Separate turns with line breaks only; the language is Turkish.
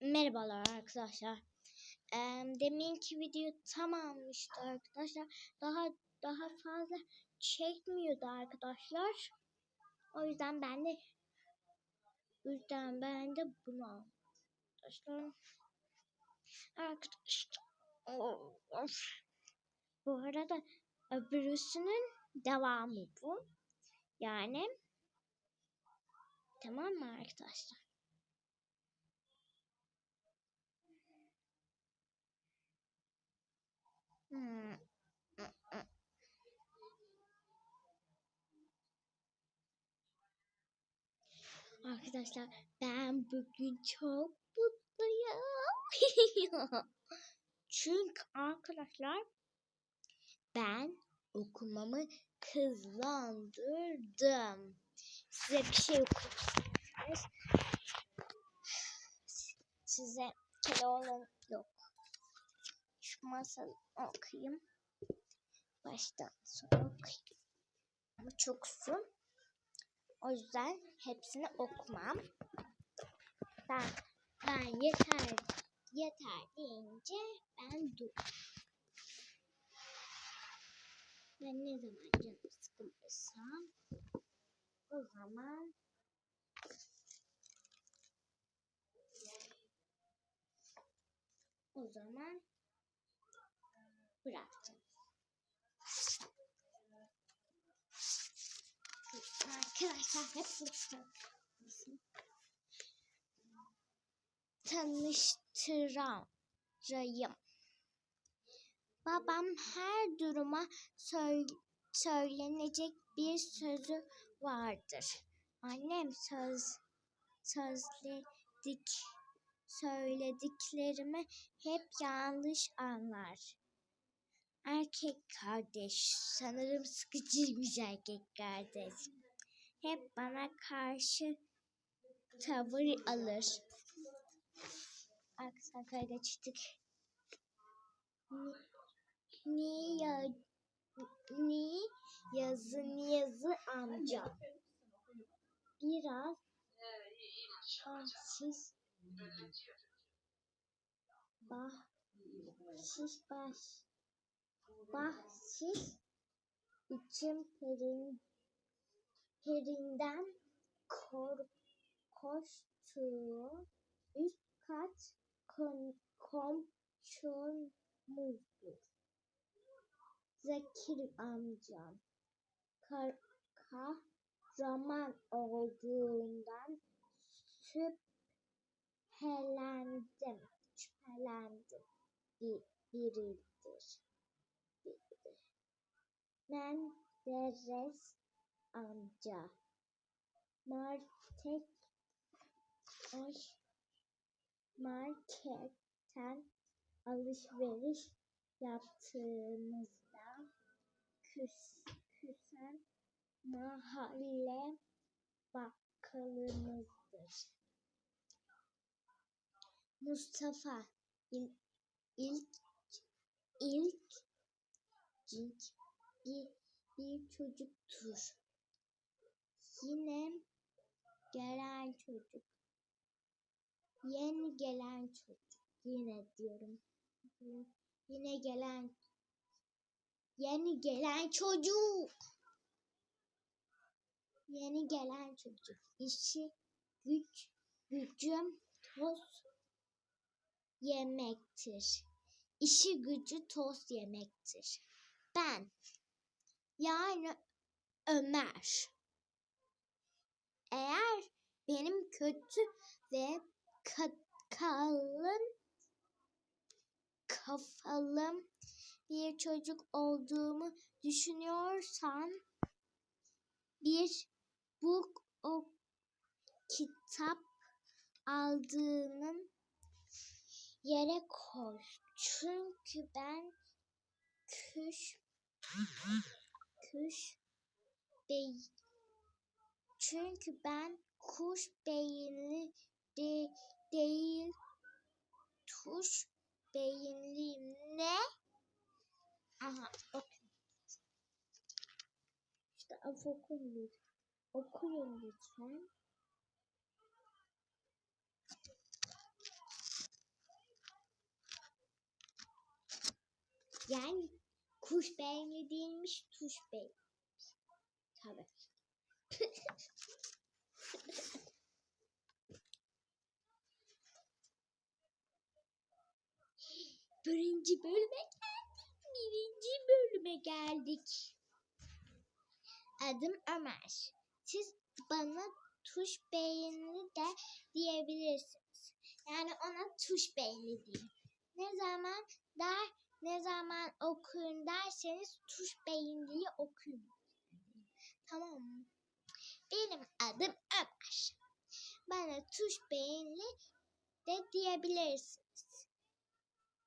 Merhabalar arkadaşlar. Eee deminki video tamammıştı arkadaşlar. Daha daha fazla çekmiyordu arkadaşlar. O yüzden ben de o yüzden ben de bunu arkadaşlar. Arkadaşlar. Bu arada öbürüsünün devamı bu. Yani tamam mı arkadaşlar? Arkadaşlar ben bugün çok mutluyum. Çünkü arkadaşlar ben okumamı hızlandırdım. Size bir şey okuyayım. Size Keloğlan yok. Şu masal okuyayım. Baştan sona okuyayım. Ama çok uzun. O yüzden hepsini okumam. Ben, ben yeter yeter deyince ben dur. Ben ne zaman canım sıkılırsam o zaman o zaman bıraktım. Arkadaşlar hepsini tanıştırayım. Babam her duruma söylenecek bir sözü vardır. Annem söz sözledik söylediklerimi hep yanlış anlar. Erkek kardeş sanırım sıkıcıymış erkek kardeş. Hep bana karşı tavır alır. Aksak'a geçtik. Ni, ya, ni yazı yazı amca. Biraz bahşiş bahşiş baş bahşiş için perin perinden kor, koştuğu üst kat kom, komşumuzdur. Zekir amcam kar, kahraman olduğundan şüphelendim. Şüphelendim. Bir, biridir. biridir. Menderes amca. Market marketten alışveriş yaptığımızda küs, küsen mahalle bakkalımızdır. Mustafa il, ilk ilk ilk bir, bir çocuktur. Yine gelen çocuk. Yeni gelen çocuk. Yine diyorum. Yine gelen yeni gelen çocuk. Yeni gelen çocuk. İşi güç gücüm toz yemektir. İşi gücü toz yemektir. Ben yani Ömer eğer benim kötü ve kalın kafalım bir çocuk olduğumu düşünüyorsan bir bu o kitap aldığının yere koy. Çünkü ben küş küş bey çünkü ben kuş beyinli de değil tuş beyinliyim. Ne? Aha okuyun. İşte af okuyun. Okuyun lütfen. Yani kuş beyinli değilmiş, tuş beyinli. Tabii. Birinci bölüme geldik. Birinci bölüme geldik. Adım Ömer. Siz bana tuş beyinli de diyebilirsiniz. Yani ona tuş beyinli deyin. Ne zaman der, ne zaman okuyun derseniz tuş beyinliyi okuyun. Tamam mı? Benim adım Ömer. Bana tuş beyinli de diyebilirsiniz.